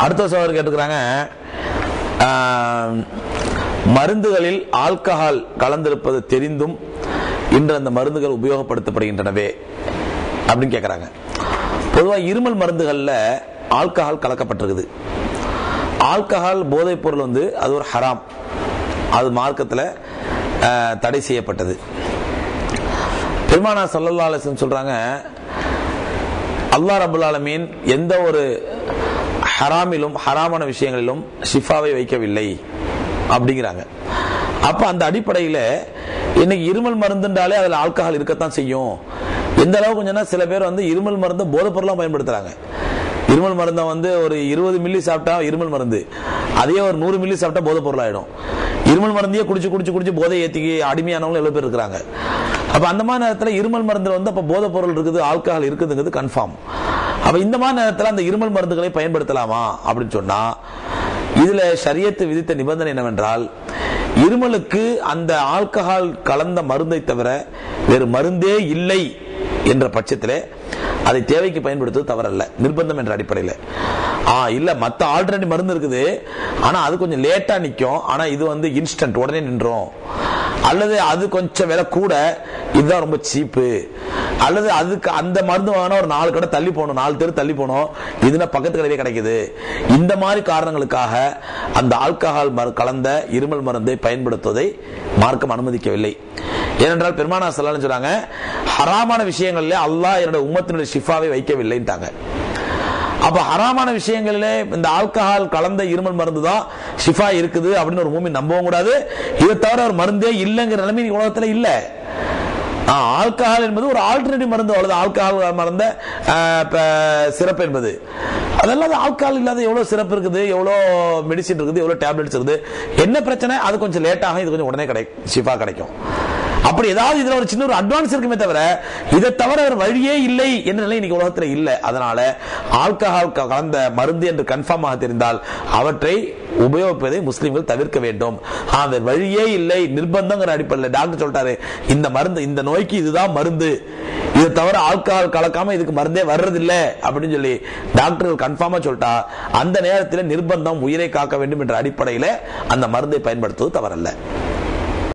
அடுத்த சோதர் கேட்டுக்கிறாங்க ஆஹ், மருந்துகளில் ஆல்கஹால் கலந்திருப்பது தெரிந்தும் இன்று அந்த மருந்துகள் உபயோகப்படுத்தப்படுகின்றனவே அப்படின்னு கேட்குறாங்க பொதுவாக இருமல் மருந்துகளில் ஆல்கஹால் கலக்கப்பட்டிருக்குது. ஆல்கஹால் போதைப் பொருள் வந்து அது ஒரு ஹராம். அது மார்க்கத்தில் தடை செய்யப்பட்டது. பெருமானா சல்லல்லா அலிசன் சொல்கிறாங்க அல்லா ரபுல் ஆலமீன் எந்த ஒரு ஹராமிலும் ஹராமான விஷயங்களிலும் ஷிஃபாவை வைக்கவில்லை அப்படிங்கிறாங்க. அப்ப அந்த அடிப்படையில் இன்னைக்கு இருமல் மருந்துன்றாலே அதுல ஆல்கஹால் இருக்கத்தான் செய்யும். எந்த அளவுக்கு கொஞ்சம்னா சில பேர் வந்து இருமல் மருந்து போதைப் பொருளாக பயன்படுத்துறாங்க. இருமல் மருந்தை வந்து ஒரு இருபது மில்லி சாப்பிட்டா இருமல் மருந்து. அதே ஒரு நூறு மில்லி சாப்பிட்டா போதைப் பொருள் ஆயிடும் இருமல் மருந்தையே குடிச்சு குடிச்சு குடிச்சு போதை ஏத்திக்கு அடிமையானவங்களும் எவ்வளவு பேர் இருக்கிறாங்க. அப்ப அந்த மாதிரி நேரத்துல இருமல் மருந்துல வந்து அப்ப போதைப் பொருள் இருக்குது ஆல்கஹால் இருக்குதுங்கிறது கன்ஃபார்ம் அப்ப இந்த மாதிரி நேரத்தில் அந்த இருமல் மருந்துகளை பயன்படுத்தலாமா அப்படின்னு சொன்னா இதுல சரியத்து விதித்த நிபந்தனை என்னவென்றால் இருமலுக்கு அந்த ஆல்கஹால் கலந்த மருந்தை தவிர வேறு மருந்தே இல்லை என்ற பட்சத்திலே அதை தேவைக்கு பயன்படுத்துவது தவறல்ல. நிர்பந்தம் என்ற அடிப்படையில். ஆ இல்ல மத்த ஆல்ரெடி மருந்து இருக்குது. ஆனா அது கொஞ்சம் லேட்டா நிற்கும் ஆனா இது வந்து இன்ஸ்டன்ட் உடனே நின்றோம். அல்லது அது கொஞ்சம் விலை கூட. இதுதான் ரொம்ப சீப்பு அல்லது அதுக்கு அந்த மருந்து வாங்கினா ஒரு நாலு கடை தள்ளி போகணும் நாலு தெரு தள்ளி போகணும். இதுனா பக்கத்து கடையிலே கிடைக்குது. இந்த மாதிரி காரணங்களுக்காக அந்த ஆல்கஹால் மரு கலந்த இருமல் மருந்தை பயன்படுத்துவதை மார்க்கம் அனுமதிக்கவில்லை. ஏனென்றால் பெருமானா சொல்லலாம் சொல்றாங்க ஹராமான விஷயங்களில் அல்லாஹ் என்னோட உம்மத்தினுடைய ஷிஃபாவை வைக்கவில்லைன்ட்டாங்க. அப்ப ஹராமான விஷயங்களிலே இந்த ஆல்கஹால் கலந்த இருமல் மருந்து தான் ஷிஃபா இருக்குது அப்படின்னு ஒரு மூமி நம்பவும் கூடாது. இதை தவிர ஒரு மருந்தே இல்லைங்கிற நிலைமை உலகத்துல இல்லை. ஆல்கஹால் என்பது ஒரு ஆல்டர்னேட்டிவ் மருந்து அவ்வளவு ஆல்கஹால் மருந்த சிறப்பு என்பது. அதெல்லாம் ஆல்கஹால் இல்லாத எவ்வளவு சிறப்பு இருக்குது எவ்வளவு மெடிசின் இருக்குது எவ்வளோ டேப்லெட்ஸ் இருக்குது. என்ன பிரச்சனை? அது கொஞ்சம் லேட்டாகும் இது கொஞ்சம் உடனே கிடைக்கும் ஷிஃபா கிடைக்கும். அப்படி ஏதாவது இதுல ஒரு சின்ன ஒரு அட்வான்ஸ் இருக்குமே தவிர இதை தவிர ஒரு வழியே இல்லை என்ற நிலை இன்னைக்கு உலகத்துல இல்ல. அதனால ஆல்கஹால் கலந்த மருந்து என்று கன்ஃபார்மாக தெரிந்தால் அவற்றை உபயோகிப்பதை முஸ்லிம்கள் தவிர்க்க வேண்டும். அந்த வழியே இல்லை நிர்பந்தங்கிற அடிப்படையில் டாக்டர் சொல்லிட்டாரு இந்த மருந்து இந்த நோய்க்கு இதுதான் மருந்து. இதை தவிர ஆல்கஹால் கலக்காம இதுக்கு மருந்தே வர்றதில்லை அப்படின்னு சொல்லி டாக்டர்கள் கன்ஃபார்மா சொல்லிட்டா அந்த நேரத்தில் நிர்பந்தம் உயிரை காக்க வேண்டும் என்ற அடிப்படையில் அந்த மருந்தை பயன்படுத்துவது தவறல்ல.